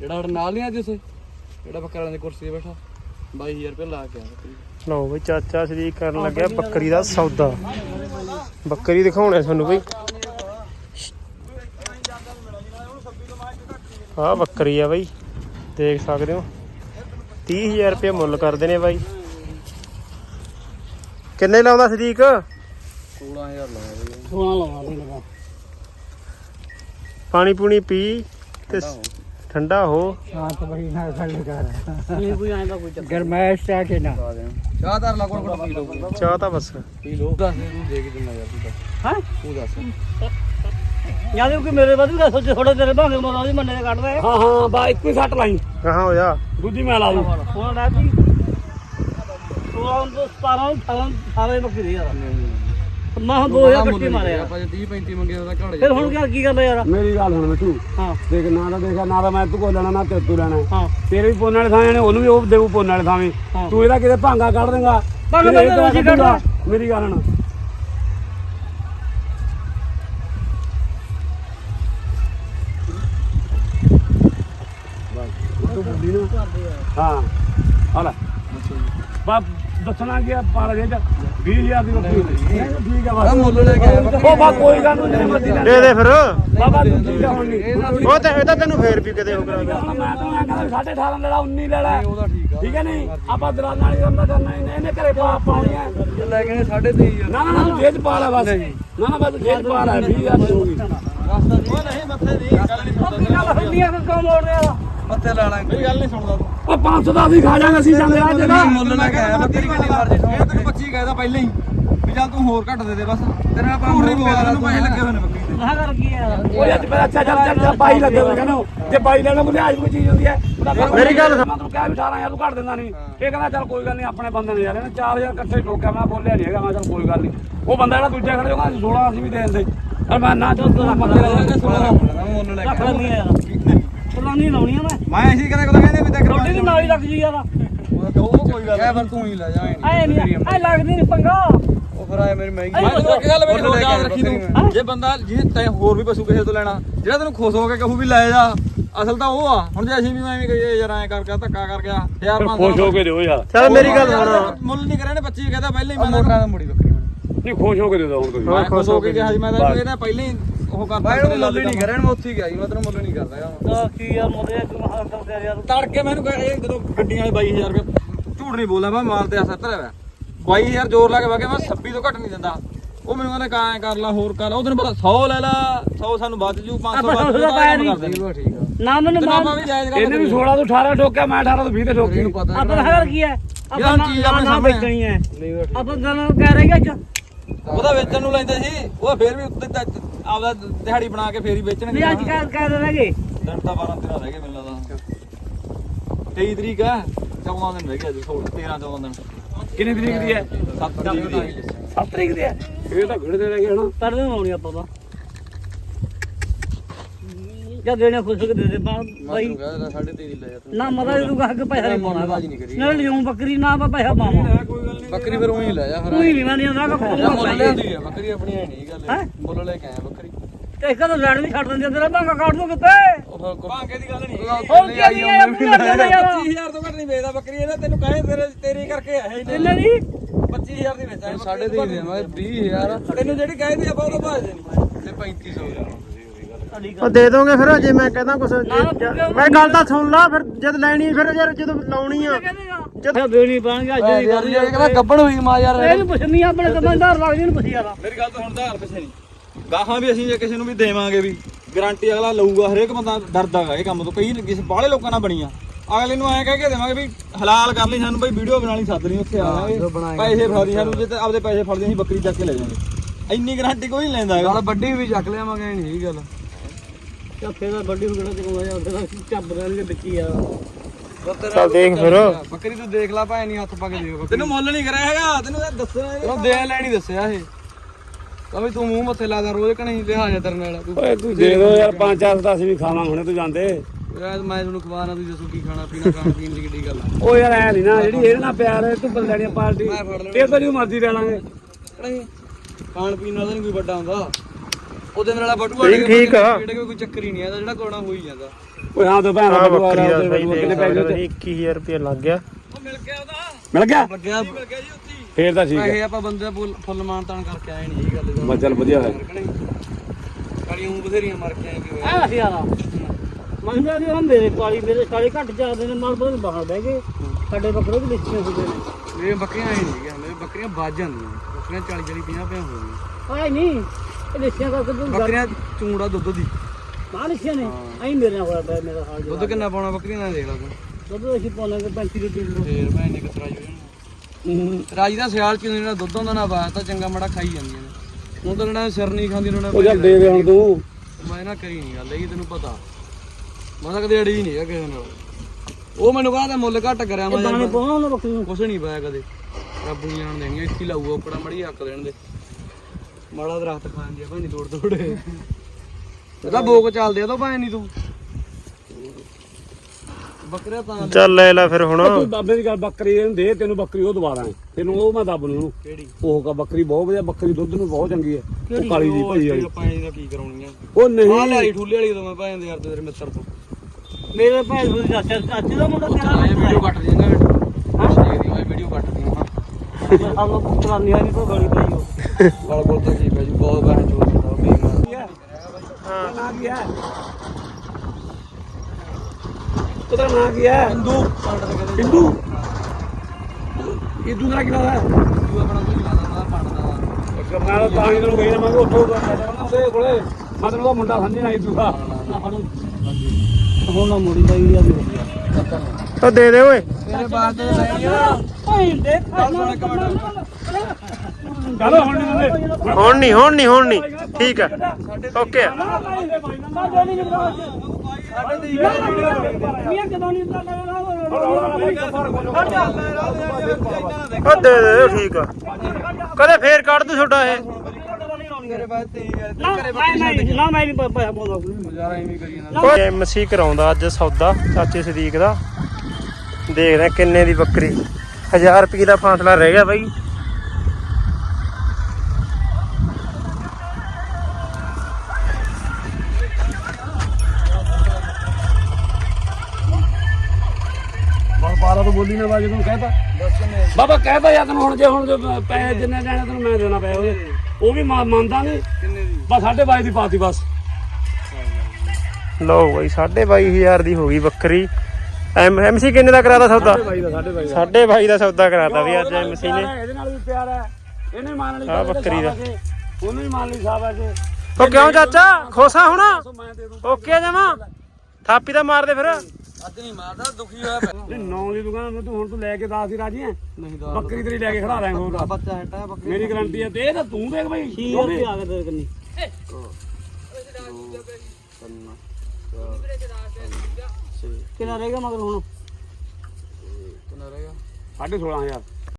ਜਿਹੜਾ ਸਾਡੇ ਨਾਲ ਨਹੀਂ ਅੱਜ ਉਸੇ ਜਿਹੜਾ ਬੱਕਰਾਂ ਦੀ ਕੁਰਸੀ ਤੇ ਬੈਠਾ 22000 ਰੁਪਏ ਲਾ ਕੇ ਆ ਬੱਕਰੀ ਲਓ ਬਈ ਚਾਚਾ ਸ਼ਰੀਕ ਕਰਨ ਲੱਗਿਆ ਬੱਕਰੀ ਦਾ ਸੌਦਾ। ਬੱਕਰੀ ਦਿਖਾਉਣੇ ਤੁਹਾਨੂੰ ਬਈ। ਆਹ ਬੱਕਰੀ ਆ ਬਈ ਦੇਖ ਸਕਦੇ ਹੋ। 30000 ਰੁਪਏ ਮੁੱਲ ਕਰਦੇ ਨੇ ਬਾਈ। ਕਿੰਨੇ ਲਾਉਂਦਾ ਸ਼ਰੀਕ 16000 ਲਾਇਆ ਬਈ। ਸੋਨਾ ਲਵਾ ਦੇ ਲਗਾ। ਪਾਣੀ ਪੂਣੀ ਪੀ ਤੇ ਠੰਡਾ ਹੋ। ਸ਼ਾਂਤ ਬੜੀ ਨਾ ਗੱਲ ਕਰ। ਇਹ ਕੋਈ ਆਂਦਾ ਕੋਈ ਚੱਕਰ ਗਰਮੈਸ਼ ਆ ਕੇ ਨਾ। ਚਾਹ ਧਰ ਲਾ ਕੋਲ ਕੋਲ ਪੀ ਲਓ ਚਾਹ ਤਾਂ ਬਸ। ਪੀ ਲਓ ਦੱਸ ਦੇ ਤੂੰ ਦੇ ਕੇ ਦਿੰਦਾ ਯਾਰ ਤੂੰ ਦੱਸ। ਹਾਂ? ਤੂੰ ਦੱਸ। ਯਾਦ ਕਿ ਮੇਰੇ ਵਧੂ ਦਾ ਸੋਚੇ ਥੋੜੇ ਤੇਰੇ ਭਾਵੇਂ ਮੋਰਾ ਵੀ ਮੰਨੇ ਦੇ ਕੱਢ ਦੇ ਹਾਂ ਹਾਂ ਬਾ ਇੱਕੋ ਹੀ ਸੱਟ ਲਾਈ। ਕਹਾਂ ਹੋਇਆ। ਦੂਜੀ ਮੈਂ ਲਾ ਦੂੰ ਹੁਣ ਨਾ ਜੀ 16 ਤੋਂ 17 18 ਸਾਰੇ ਬੱਕਰੀ ਯਾਰ ਮੈਂ ਹੁਣ 2000 ਕੱਟੀ ਮਾਰਿਆ। ਆਪਾਂ ਜੇ 30 35 ਮੰਗੇ ਉਹਦਾ ਘੜ ਫਿਰ ਹੁਣ ਕੀ- ਕੀ ਗੱਲ ਹੈ ਯਾਰ? ਮੇਰੀ ਗੱਲ ਹੁਣ ਮਿੱਠੂ। ਹਾਂ। ਦੇਖ ਨਾ ਤਾਂ ਦੇਖਿਆ ਨਾ ਤਾਂ ਮੈਂ ਤੂੰ ਕੋ ਲੈਣਾ ਨਾ ਤੇ ਤੂੰ ਲੈਣਾ। ਹਾਂ। ਤੇਰੇ ਵੀ ਪੋਨ ਵਾਲੇ ਥਾਂ ਨੇ ਉਹਨੂੰ ਵੀ ਉਹ ਦੇਊ ਪੋਨ ਵਾਲੇ ਥਾਂ ਵੀ। ਹਾਂ। ਤੂੰ ਇਹਦਾ ਕਿਤੇ ਭਾਂਗਾ ਕੱਢ ਦੇਂਗਾ। ਭਾਂਗਾ ਮੈਂ ਹੀ ਕੱਢੂਗਾ। ਕੱਢਦਾ। ਮੇਰੀ ਗੱਲ ਤੂੰ ਨਾ। ਹਾਂ। ਆ ਲੈ। ਬਾ ਦੱਸਣਾ ਕੀ ਆ ਪਾਲਾ ਜੇ 20000 ਦੀ ਬੱਕਰੀ ਠੀਕ ਆ ਬਸ। ਮੁੱਲ ਲੈ ਕੇ ਆਇਆ ਉਹ ਬਾ ਕੋਈ ਗੱਲ ਨਹੀਂ ਜਿਹੜੇ ਮਰਜ਼ੀ ਲੈ ਦੇ ਦੇ ਫਿਰ। ਬਾਬਾ ਤੂੰ ਠੀਕ ਆ ਹੁਣ ਨਹੀਂ ਉਹ ਤੇ ਇਹ ਤਾਂ ਤੈਨੂੰ ਫੇਰ ਵੀ ਕਿਤੇ ਹੋ ਕਰਾਂਗਾ ਮੈਂ ਤਾਂ ਮੈਂ ਕਹਿੰਦਾ ਸਾਢੇ 18 ਲੈਣਾ 19 ਲੈ ਲੈ। ਉਹਦਾ ਠੀਕ ਆ। ਠੀਕ ਹੈ ਨਹੀਂ? ਆਪਾਂ ਦਰਾਨ ਵਾਲੀ ਕੰਮ ਕਰਨਾ ਹੀ ਇਹਨੇ ਘਰੇ ਪਾ ਪਾਉਣੀ ਹੈ। ਲੈ ਕੇ 2.5 ਨਾ ਨਾ ਨਾ 'ਚ ਪਾ ਲੈ ਬਸ। ਨਾ ਨਾ ਬਸ 'ਚ ਪਾ ਲੈ 20000 ਦੇਊਗੀ ਉਹ ਨਹੀਂ ਮੱਥੇ ਦੀ। ਗੱਲ ਨਹੀਂ ਉਹ ਕੀ ਗੱਲ ਹੁੰਦੀ ਆ ਕਿਉਂ ਮੋੜ ਰਿਹਾ ਮੱਥੇ ਲਾ ਲਾਂਗੇ। ਮੇਰੀ ਗੱਲ ਨਹੀਂ ਸੁਣਦਾ ਤੂੰ। ਉਹ 500 ਦਾ ਅਸੀਂ ਖਾ ਜਾਾਂਗੇ ਅਸੀਂ ਜਾਂਦੇ ਆ ਜਗਾ ਮੁੱਲ ਲੈ ਕੇ ਆਇਆ ਬੱਕਰੀ ਕਿੰਨੀ ਮਰਜ਼ੀ ਇਹ ਤੈਨੂੰ 25 ਕਹਿਦਾ ਪਹਿਲਾਂ ਹੀ ਵੀ ਚੱਲ ਤੂੰ ਹੋਰ ਘੱਟ ਦੇ ਦੇ ਬਸ। ਤੇਰੇ ਨਾਲ ਬੋਲਦਾ ਤੈਨੂੰ ਪੈਸੇ ਲੱਗੇ ਹੋਏ ਨੇ ਬੱਕਰੀ ਦੇ। ਨਾ ਕਰ ਕੀ ਯਾਰ ਉਹ ਅੱਜ ਮੇਰਾ ਅੱਛਾ ਚੱਲ ਚੱਲ ਬਾਈ ਲੱਗੇ ਹੋਏ ਕਹਿੰਦਾ ਜੇ ਬਾਈ ਲੈਣਾ ਮੁੰਡੇ ਅੱਜ ਕੋਈ ਚੀਜ਼ ਹੁੰਦੀ ਹੈ ਮੇਰੀ ਗੱਲ ਮੈਂ ਤੈਨੂੰ ਕਿਹਾ ਵੀ 18000 ਤੂੰ ਘੱਟ ਦਿੰਦਾ ਨਹੀਂ। ਇਹ ਕਹਿੰਦਾ ਚੱਲ ਕੋਈ ਗੱਲ ਨਹੀਂ ਆਪਣੇ ਬੰਦੇ ਨੇ ਯਾਰ ਇਹਨੇ 4000 ਇਕੱਠੇ ਠੋਕਿਆ ਮੈਂ ਬੋਲਿਆ ਨਹੀਂ ਹੈਗਾ ਮੈਂ ਚੱਲ ਕੋਈ ਗੱਲ ਨਹੀਂ। ਉਹ ਬੰਦਾ ਜਿਹੜਾ ਦੂਜਾ ਖੜੇ ਹੋਗਾ 16 ਅਸੀਂ ਵੀ ਦੇ। ਦਿੰਦੇ ਪਰ ਮੈਂ ਨਾ ਚੱਲ ਤੂੰ ਜਾ ਮੁੱਲ ਲੈ ਰੱਖ ਲੈਂਦੀ ਆ। ਮੈਂ। ਮੈਂ ਐਸੀ ਕਦੇ ਕਦੇ ਕਹਿੰਦੇ ਵੀ ਤੇ ਰੋਟੀ ਵੀ ਨਾਲ ਹੀ ਰੱਖ ਜੀ ਯਾਰ। ਉਹ ਕੋਈ ਗੱਲ ਨਹੀਂ। ਤੂੰ ਹੀ ਲੈ ਜਾ ਐ ਨਹੀਂ ਐ ਲੱਗਦੀ ਨਹੀਂ ਪੰਗਾ। ਉਹ ਫਿਰ ਆਏ ਮੇਰੀ ਮਹਿੰਗੀ ਮੈਂ ਤੈਨੂੰ ਇੱਕ ਗੱਲ ਮੇਰੀ ਹੋਰ ਯਾਦ ਰੱਖੀ ਤੂੰ। ਜੇ ਬੰਦਾ ਜੇ ਤੈਂ ਹੋਰ ਵੀ ਪਸ਼ੂ ਕਿਸੇ ਤੋਂ ਲੈਣਾ ਜਿਹੜਾ ਤੈਨੂੰ ਖੁਸ਼ ਹੋ ਕੇ ਕਹੂ ਵੀ ਲੈ ਜਾ ਅਸਲ ਤਾਂ ਉਹ ਆ। ਹੁਣ ਜੇ ਅਸੀਂ ਵੀ ਐਵੇਂ ਕਹੀਏ ਯਾਰ ਐਂ ਕਰ ਕਰ ਧੱਕਾ ਕਰ ਗਿਆ ਯਾਰ ਪੰਜ ਖੁਸ਼ ਹੋ ਕੇ ਦਿਓ ਯਾਰ। ਚੱਲ ਮੇਰੀ ਗੱਲ ਸੁਣ। ਮੁੱਲ ਨਹੀਂ ਕਰਿਆ ਨੇ 25 ਕਹਿੰਦਾ ਪਹਿਲਾਂ ਹੀ ਮੈਂ ਮੋਟਾ ਦਾ ਮੁੜੀ ਬੱਕਰੀ ਨਹੀਂ ਖੁਸ਼ ਹੋ ਕੇ ਦੇ ਦੋ ਹੁਣ ਤੁਸੀਂ ਮੈਂ ਖੁਸ਼ ਹੋ ਕੇ ਕਿਹਾ ਸੀ ਮੈਂ ਤਾਂ ਇਹਦਾ ਪਹਿਲਾਂ ਹੀ ਉਹ ਕਰਦਾ ਬਾਈ ਉਹ ਮੁੱਲ ਨਹੀਂ ਕਰਿਆ ਮੈਂ ਉੱਥੇ ਹੀ ਗਿਆ ਸੀ ਮੈਂ ਤੈਨੂੰ ਮੁੱਲ ਨਹੀਂ ਕਰਦਾ ਹੈਗਾ। ਤਾਂ ਕੀ ਯਾਰ ਮੋਦੇ ਇੱਕ ਮਹਾਰ ਕਰ ਯਾਰ। ਤੜਕੇ ਮੈਨੂੰ ਕਹੇ ਇਹ ਜਦੋਂ ਗੱਡੀਆਂ ਵਾਲੇ 22000 ਰੁਪਏ ਝੂਠ ਨਹੀਂ ਬੋਲਦਾ ਮੈਂ ਮਾਲ ਤੇ 70 ਹੈ 22000 ਜ਼ੋਰ ਲਾ ਕੇ ਵਾਗੇ ਮੈਂ 26 ਤੋਂ ਘੱਟ ਨਹੀਂ ਦਿੰਦਾ। ਉਹ ਮੈਨੂੰ ਕਹਿੰਦਾ ਕਾਂ ਕਰ ਲਾ ਹੋਰ ਕਰ ਲਾ। ਉਹ ਤੈਨੂੰ ਪਤਾ 100 ਲੈ ਲਾ 100 ਸਾਨੂੰ ਵੱਧ ਜੂ 500 ਆਪਾਂ ਵੱਧ ਜੂ ਦਾ। ਠੀਕ ਆ ਨਾ ਮੈਨੂੰ ਤੇ ਮਾਰ ਆਪਾਂ ਵੀ ਜਾਇਜ਼ ਕਰ ਇਹਨੇ ਵੀ 16 ਤੋਂ 18 ਠੋਕਿਆ ਮੈਂ 18 ਤੋਂ 20 ਤੇ ਠੋਕੀ। ਨੂੰ ਪਤਾ ਆਪਾਂ ਹਰ ਕੀ ਹੈ? ਆਪਾਂ ਨਾ ਚੀਜ਼ ਨਾ- ਆਪਣੇ ਨਾ ਸਾਹਮਣੇ ਵੇਚਣੀ ਹੈ। ਆਪਾਂ ਗਾਣਾ ਕਹਿ ਰਹੇ ਅੱਜ ਉਹਦਾ ਵੇਚਣ ਨੂੰ ਲੈਂਦੇ ਸੀ ਉਹ ਫੇਰ ਵੀ ਉੱਤੇ ਤੱਕ ਆਪਦਾ ਦਿਹਾੜੀ ਬਣਾ ਕੇ ਫੇਰ ਹੀ ਵੇਚਣਗੇ ਨਹੀਂ ਅੱਜ ਕੱਲ ਕਹਿ ਰਹੇ। ਨੇਗੇ ਦਿਨ ਤਾਂ 12 13 ਰਹਿ ਗਏ ਮੈਨੂੰ ਲੱਗਦਾ। 23 ਤਰੀਕ ਆ 14 ਦਿਨ ਰਹਿ ਗਏ ਅੱਜ 16 13 14 ਦਿਨ। ਕਿੰਨੀ ਤਰੀਕ ਦੀ ਹੈ? 7 ਤਰੀਕ ਦੀ 7 ਤਰੀਕ ਦੀ ਹੈ? ਇਹ ਤਾਂ ਘੜੇ ਦੇ ਰਹਿ ਗਏ ਹਨਾ ਤੜਦੇ ਆਉਣੀ ਆਪਾਂ ਤਾਂ ਜਦ ਦੇਣੇ ਖੁਸ਼ ਹੋ ਕੇ ਦੇ ਦੇ ਬਾ- ਬਾਈ। ਕਹਿੰਦਾ 23 ਲੈ ਜਾ ਨਾ ਮਦਾ ਤੂੰ ਕਹਾ ਕੇ ਪੈਸਾ ਨਹੀਂ ਪਾਉਣਾ ਬਾਜੀ ਨਹੀਂ ਕਰੀ। ਨਾ ਲਿਓ ਬੱਕਰੀ ਨਾ ਆਪਾਂ ਪੈਸਾ ਪਾਵਾਂ। ਬੱਕਰੀ ਫਿਰ ਉਹੀ ਲੈ ਜਾ ਫਿਰ ਤੂੰ ਹੀ ਨਹੀਂ ਮੈਂ ਨਹੀਂ ਆਉਂਦਾ ਕਿ ਮੁੱਲ ਲਿਆਂਦੀ ਆ ਬੱਕਰੀ ਆਪਣੀ ਹੈ ਨਹੀਂ ਗੱਲ ਹੈਂ? ਮੁੱਲ ਲੈ ਕੇ ਆਇਆ ਬੱਕਰੀ। ਤੇ ਇੱਕ ਤਾਂ ਲੈਣ ਵੀ ਛੱਡ ਦਿੰਦੇ ਤੇਰਾ ਭਾਂਗਾ ਕੱਢ ਦੂੰ ਕਿਤੇ ਉਹ ਫਿਰ ਭਾਂਗੇ ਦੀ ਗੱਲ ਨਹੀਂ। ਹੋਰ ਕੀ ਨਹੀਂ ਹੈ ਆਪਣੀ ਲੱਗਦਾ ਯਾਰ 25000 ਤੋਂ ਘੱਟ ਨਹੀਂ ਵੇਚਦਾ ਬੱਕਰੀ ਇਹਦਾ ਤੈਨੂੰ ਕਹੇ ਤੇਰੇ ਤੇਰੀ ਕਰਕੇ ਆਇਆ ਕਿੰਨੇ ਦੀ 25000 ਦੀ ਵੇਚਾਂਗੇ ਸਾਡੇ ਤੇ ਦੇਵਾਂਗੇ 20000 ਤੈਨੂੰ ਜਿਹੜੀ ਕਹੇ ਦੀ ਆਪਾਂ ਉਹ ਤਾਂ ਭਾਜ ਦੇਣੀ। ਤੇ 3500 ਉਹ ਦੇ ਦੋਗੇ ਫਿਰ ਜੇ ਮੈਂ ਕਹਿੰਦਾ ਕੁਛ ਮੈਂ ਗੱਲ ਤਾਂ ਸੁਣ ਲਾ ਫਿਰ ਜਦ ਲੈਣੀ ਫਿਰ ਯਾਰ ਜਦੋਂ ਲਾਉਣੀ ਆ। ਜਦ ਦੇਣੀ ਪਾਣਗੇ ਅੱਜ ਦੀ ਗੱਲ ਯਾਰ ਕਹਿੰਦਾ ਗੱਬੜ ਹੋਈ ਮਾਂ ਯਾਰ। ਇਹ ਵੀ ਪੁੱਛਣੀ ਆ, ਆਪਣੇ ਕਮਾਂਡਰ ਲੱਗਦੀ ਨੂੰ ਪੁੱਛੀ ਯਾਰ ਮੇਰੀ ਗੱਲ ਤਾਂ ਹੁਣ ਧਾਰ ਪਿੱਛੇ ਨਹੀਂ। ਗਾਹਾਂ ਵੀ ਅਸੀਂ ਜੇ ਕਿਸੇ ਨੂੰ ਵੀ ਦੇਵਾਂਗੇ ਵੀ ਗਾਰੰਟੀ ਅਗਲਾ ਲਊਗਾ ਹਰੇਕ ਬੰਦਾ ਡਰਦਾਗਾ ਇਹ ਕੰਮ ਤੋਂ ਕਈ ਕਿਸੇ ਬਾਹਲੇ ਲੋਕਾਂ ਨਾਲ ਬਣੀਆਂ। ਅਗਲੇ ਨੂੰ ਐਂ ਕਹਿ ਕੇ ਦੇਵਾਂਗੇ ਵੀ ਹਲਾਲ ਕਰ ਲਈ ਸਾਨੂੰ ਬਈ ਵੀਡੀਓ ਬਣਾ ਲਈ ਸੱਦ ਲਈ ਉੱਥੇ ਆਵਾਂਗੇ ਪੈਸੇ ਫੜਾ ਦੀ ਸਾਨੂੰ ਜੇ ਤੇ ਆਪਦੇ ਪੈਸੇ ਫੜਦੇ ਅਸੀਂ ਬੱਕਰੀ ਚੱਕ ਕੇ ਲੈ ਜਾਵਾਂਗੇ। ਇੰਨੀ ਗਾਰੰਟੀ ਕੋਈ ਨਹੀਂ ਲੈਂਦਾ ਹੈਗਾ। ਵੱਡੀ ਵੀ ਚੱਕ ਲਿਆਵਾਂਗੇ ਨਹੀਂ ਇਹ ਗੱਲ। ਚੱਫੇ ਦਾ ਵੱਡੀ ਹੁਕੜਾ ਚਕਾਉਂਦਾ ਜਾਂ ਨਾਲ ਚੱਬ ਦੇ ਵਿੱਚ ਹੀ ਆ। ਚੱਲ ਦੇਖ ਫਿਰ। ਬੱਕਰੀ ਤੂੰ ਦੇਖ ਲੈ ਭਾਵੇਂ ਨਹੀਂ ਹੱਥ ਪਾ ਕੇ ਦਿਓ ਤੈਨੂੰ ਮੁੱਲ ਨਹੀਂ ਕਰਿਆ ਹੈਗਾ ਤੈਨੂੰ ਇਹ ਦੱਸਿਆ ਉਹ ਦੇ ਲੈਣੀ ਦੱਸਿਆ ਇਹ। ਕਵੀ ਤੂੰ ਮੂੰਹ ਮੱਥੇ ਲਾਦਾ ਰੋਜ਼ ਕਿ ਨਹੀਂ ਲਿਹਾਜ਼ ਆ ਤੇਰੇ ਨਾਲ। ਤੂੰ ਓਏ ਤੂੰ ਦੇ ਦੋ ਯਾਰ 5-4 ਤਾਂ ਅਸੀਂ ਵੀ ਖਾਵਾਂਗੇ ਹੁਣੇ ਤੂੰ ਜਾਂਦੇ। ਯਾਰ ਮੈਂ ਤੁਹਾਨੂੰ ਖਵਾਣਾ ਤੁਸੀਂ ਦੱਸੋ ਕੀ ਖਾਣਾ ਪੀਣਾ ਖਾਣ ਪੀਣ ਦੀ ਕਿੱਡੀ ਗੱਲ ਆ। ਓ ਯਾਰ ਐ ਨਹੀਂ ਨਾ ਜਿਹੜੀ ਇਹਦੇ ਨਾਲ ਪਿਆਰ ਹੈ ਤੂੰ ਬੰਦ ਲੈਣੀ ਪਾਰਟੀ। ਇਹ ਤਾਂ ਜੋ ਮਰਜ਼ੀ ਲੈ ਲਾਂਗੇ। ਨਹੀਂ ਖਾਣ ਪੀਣ ਵਾਲਾ ਨਹੀਂ ਕੋਈ ਵੱਡਾ ਹੁੰਦਾ। ਉਹਦੇ ਨਾਲ ਬਟੂਆ ਠੀਕ- ਠੀਕ ਆ। ਕੋਈ ਚੱਕਰ ਹੀ ਨਹੀਂ ਆਦਾ ਜਿਹੜਾ ਕੋਣਾ ਹੋ ਹੀ ਜਾਂਦਾ। ਓਏ ਹਾਂ ਤੇ ਭੈਣ ਆ ਦਾ ਬੱਕਰੀ ਦਾ ਸਹੀ ਕਿੰਨੇ ਦੇਖ ਪੈਸੇ ਸਕਦੇ ਦਿੱਤੇ? ਹੋ 21000 ਰੁਪਏ ਲੱਗ ਗਿਆ। ਉਹ ਮਿਲ ਗਿਆ ਉਹਦਾ। ਮਿਲ ਗਿਆ? ਲੱਗਿਆ ਮਿਲ ਗਿਆ ਜੀ ਉੱਥੇ ਫੇਰ ਤਾਂ ਠੀਕ ਹੈ ਪੈਸੇ ਆਪਾਂ ਬੰਦੇ ਦਾ ਫੁੱਲ ਫੁੱਲ ਮਾਨਤਾਨ ਕਰਕੇ ਆਏ ਨਹੀਂ ਇਹ ਗੱਲ ਦਾ। ਬਸ ਚੱਲ ਵਧੀਆ ਹੈ ਕਾਲੀ ਉਂ ਬਥੇਰੀਆਂ ਮਰ ਕੇ ਆਏ ਕਿ ਆ ਸੀ ਯਾਰਾ ਮੰਨਦਾ ਨਹੀਂ ਉਹ ਮੇਰੇ ਕਾਲੀ ਮੇਰੇ ਕਾਲੀ ਘੱਟ ਜਾਂਦੇ ਨੇ ਮਨ ਬਦਲ ਬਾਹਰ ਬਹਿ ਗਏ। ਸਾਡੇ ਬੱਕਰੇ ਵੀ ਲਿਖੇ ਹੁੰਦੇ ਨੇ। ਮੇਰੇ ਬੱਕਰੀਆਂ ਆਏ ਨਹੀਂ ਗਿਆ ਮੇਰੇ ਬੱਕਰੀਆਂ ਵੱਜ ਜਾਂਦੀਆਂ ਬੱਕਰੀਆਂ 40 40 50 50 ਹੋ ਗਈਆਂ। ਆਏ ਨਹੀਂ। ਇਹ ਲਿਖਿਆ ਕਰਕੇ ਤੂੰ ਬੱਕਰੀਆਂ ਚੂੜਾ ਦੁੱਧ ਦੀ। ਮਾਂ ਲਿਖਿਆ ਨੇ। ਆਈ ਮੇਰੇ ਨਾਲ ਹੋਇਆ ਪਿਆ ਮੇਰਾ ਹਾਲ ਦੁੱਧ ਕਿੰਨਾ ਪਾਉਣਾ ਬੱਕਰੀਆਂ ਦਾ ਦੇਖ ਲਾ ਤੂੰ। ਦੁੱਧ ਅਸੀਂ ਪਾਉਣਾਂਗੇ 35 ਲੀਟਰ ਫੇਰ ਭੈਣ ਨੇ ਕਿਤਰਾ ਜੋ ਰਾਜੀ ਦਾ ਸਿਆਲ ਚ ਜਿਹੜਾ ਦੁੱਧ ਹੁੰਦਾ ਨਾ ਬਾਤ ਤਾਂ ਚੰਗਾ ਮੜਾ ਖਾਈ ਜਾਂਦੀਆਂ ਨੇ। ਹੁਣ ਤਾਂ ਜਿਹੜਾ ਸਿਰ ਨਹੀਂ ਖਾਂਦੀ ਉਹਨਾਂ ਉਹ ਚੱਲ ਦੇ ਦੇ ਹੁਣ ਤੂੰ। ਮੈਂ ਨਾ ਕਰੀ ਨਹੀਂ ਗੱਲ ਇਹ ਤੈਨੂੰ ਪਤਾ। ਮੈਂ ਤਾਂ ਕਦੇ ਅੜੀ ਨਹੀਂ ਹੈ ਕਿਸੇ ਨਾਲ। ਉਹ ਮੈਨੂੰ ਕਹਿੰਦਾ ਮੁੱਲ ਘੱਟ ਕਰਿਆ ਮੈਂ ਦਾਣੇ ਪਾਉਣਾ ਉਹਨਾਂ ਬੱਕਰੀ ਨੂੰ? ਕੁਛ ਨਹੀਂ ਪਾਇਆ ਕਦੇ। ਰੱਬ ਨੂੰ ਜਾਣ ਦੇਣੀ ਇੱਥੇ ਲਾਊਗਾ ਉਪੜਾ ਮੜੀ ਹੱਕ ਦੇਣ ਦੇ। ਮਾੜਾ ਦਰਖਤ ਖਾਣ ਦੀ ਭਾਈ ਨਹੀਂ ਤੋੜ ਤੋੜੇ ਇਹਦਾ ਬੋਕ ਚੱਲਦੇ ਆ ਤਾਂ ਭਾਵੇਂ ਨਹੀਂ ਤੂੰ। ਬੱਕਰੇ ਤਾਂ ਚੱਲ ਲੈ ਲੈ ਫਿਰ ਹੁਣ। ਤੂੰ ਬਾਬੇ ਦੀ ਗੱਲ ਬੱਕਰੀ ਇਹਨੂੰ ਦੇ ਤੈਨੂੰ ਬੱਕਰੀ ਉਹ ਦਵਾ ਤੈਨੂੰ ਉਹ ਮੈਂ ਦੱਬ ਨੂੰ ਕਿਹੜੀ? ਉਹ ਕਾ ਬੱਕਰੀ ਬਹੁਤ ਵਧੀਆ ਬੱਕਰੀ ਦੁੱਧ ਨੂੰ ਬਹੁਤ ਚੰਗੀ ਹੈ। ਉਹ ਕਾਲੀ ਦੀ ਭਾਈ ਕੀ ਕਰਾਉਣੀ ਆ? ਉਹ ਆ ਨਹੀਂ ਲਿਆਈ ਠੁੱਲੇ ਵਾਲੀ ਤੋਂ ਮੈਂ ਭਾਵੇਂ ਦੇ ਯਾਰ ਤੇਰੇ ਮਿੱਤਰ ਤੋਂ। ਮੇਰੇ ਭੈਣ ਦੇ ਚਾਚਾ ਚਾਚੇ ਦਾ ਮੁੰਡਾ ਤੇਰਾ ਵੀਡੀਓ ਕੱਟ ਦਿਆਂਗਾ ਹਾਂ? ਦੇਖਦੀ ਵੀਡੀਓ ਕੱਟ ਹਾਂ ਆਪ ਪੁੱਤਰਾ ਨਹੀਂ ਆਈ ਤੋਂ ਗਾਲੀ ਪਾਈ ਉਹ ਗਲ ਗੋਲ ਤਾਂ ਕੀ ਪੈ ਜੀ ਬਹੁਤ ਬਹਿ ਚੋਰ ਹੁੰਦਾ ਉਹ ਬੇਈਮਾਨ। ਹਾਂ ਨਾਂ ਕੀ ਹੈ ਉਹਦਾ ਨਾਂ ਕੀ ਹੈ ਹਿੰਦੂ ਪੰਡ। ਦਾ ਕਹਿੰਦੇ ਹਿੰਦੂ ਇਹ ਦੂਸਰਾ ਹੈ ਕੋਈ ਦਾ ਤਾਂ ਹੀ ਤੈਨੂੰ ਕਹੀ ਉੱਥੋਂ ਉਹਦੇ ਕੋਲੇ। ਉਹਦਾ ਮੁੰਡਾ ਹੁਣ ਨਾ ਮੋੜੀ ਪਾਈ ਆ ਵੀ ਉਹ ਦੇ ਦੇ ਓਏ। ਤੇਰੇ ਬਾਤ ਤੇ ਲੈਣੀ ਆ। ਦੇ ਚਲੋ ਹੁਣ ਨਹੀਂ ਦਿੰਦੇ ਹੁਣ ਨਹੀਂ ਹੁਣ ਨਹੀਂ। ਹੁਣ ਨਹੀਂ ਠੀਕ ਆ। ਓਕੇ ਆ। ਉਹ ਦੇ ਦੇ ਠੀਕ ਆ। ਕਦੇ ਫੇਰ ਕੱਢ ਦੂ ਛੋਟਾ ਇਹ। ਤੇਰੇ ਬਾਤ ਤੇ ਯਾਰ ਨਾ ਮੈਂ ਨਹੀਂ ਨਾ ਮੈਂ ਨਹੀਂ ਪਾਇਆ ਬੋਲਦਾ ਗੁਜ਼ਾਰਾ ਐਵੇਂ ਕਰੀ ਜਾਂਦਾ ਓਏ ਐਮਸੀ ਕਰਾਉਂਦਾ ਅੱਜ ਸੌਦਾ ਚਾਚੇ ਸਦੀਕ ਦਾ। ਦੇਖਦੇ ਕਿੰਨੇ ਦੀ ਬੱਕਰੀ। 1000 ਰੁਪਏ ਦਾ ਫਾਸਲਾ ਰਹਿ ਗਿਆ ਬਾਈ। ਬਾਬਾ ਪਾਰਾ ਤੋਂ ਬੋਲੀ ਨਾ ਬਾਜੀ ਤੈਨੂੰ ਕਹਿਤਾ ਬਾਬਾ ਕਹਿਤਾ ਯਾ ਤੈਨੂੰ ਹੁਣ ਜੇ ਹੁਣ ਜੇ ਪੈਸੇ ਜਿੰਨੇ ਲੈਣੇ ਤੈਨੂੰ ਮੈਂ ਦੇਣਾ ਪਿਆ ਉਹਦੇ। ਉਹ ਵੀ ਮੰਨ- ਮੰਨਦਾ ਨਹੀਂ ਬਸ ਸਾਢੇ ਬਾਈ ਦੀ ਪਾਤੀ ਬਸ। ਲਓ ਬਾਈ 22500 ਦੀ ਹੋ ਗਈ ਬੱਕਰੀ। ਐਮ ਐਮਸੀ ਕਿੰਨੇ ਦਾ ਕਰਾਦਾ ਸੌਦਾ? ਬਾਈ ਦਾ ਸਾਢੇ ਬਾਈ ਦਾ। 2.5 ਦਾ ਸੌਦਾ ਕਰਾਤਾ ਵੀ ਅੱਜ ਐਮਸੀ ਨੇ। ਇਹਦੇ ਨਾਲ ਵੀ ਪਿਆਰ ਹੈ। ਇਹਨੇ ਮੰਨ ਲਈ ਆਹ ਬੱਕਰੀ ਦਾ। ਉਹਨੇ ਵੀ ਮੰਨ ਲਈ ਸਾਹਿਬ ਹੈ ਕਿ ਉਹ ਕਿਉਂ ਚਾਚਾ? ਖੋਸਾ ਹੋਣਾ? ਮੈਂ ਦੇ ਦੂੰ। ਓਕੇ ਜਮਾ। ਥਾਪੀ ਤਾਂ ਮਾਰ ਦੇ ਫਿਰ। ਅੱਜ ਨਹੀਂ ਮਾਰਦਾ ਦੁਖੀ ਹੋਇਆ ਪਿਆ। ਨਹੀਂ ਨੌ ਦੀ ਦੁਕਾਨ ਤੂੰ ਹੁਣ ਤੂੰ ਲੈ ਕੇ 10 ਦੀ ਰਾਜੀ ਹੈ ਨਹੀਂ ਦਾ ਬੱਕਰੀ ਤੇਰੀ ਲੈ ਕੇ ਖੜਾ ਲੈਂਗਾ ਉਹਦਾ। ਬੱਚਾ ਹਟਾ ਬੱਕਰੀ ਮੇਰੀ ਗਾਰੰਟੀ ਹੈ ਤੇ ਇਹ ਤਾਂ ਤੂੰ ਦੇਖ ਬਈ। 6 ਰੁਪਏ ਆ ਗਏ ਤੇਰੇ ਕੰਨੀ? ਕਿੰਨਾ ਰਹਿ ਗਿਆ ਮਗਰ ਹੁਣ? ਕਿੰਨਾ ਰਹੇਗਾ ਸਾਢੇ 16000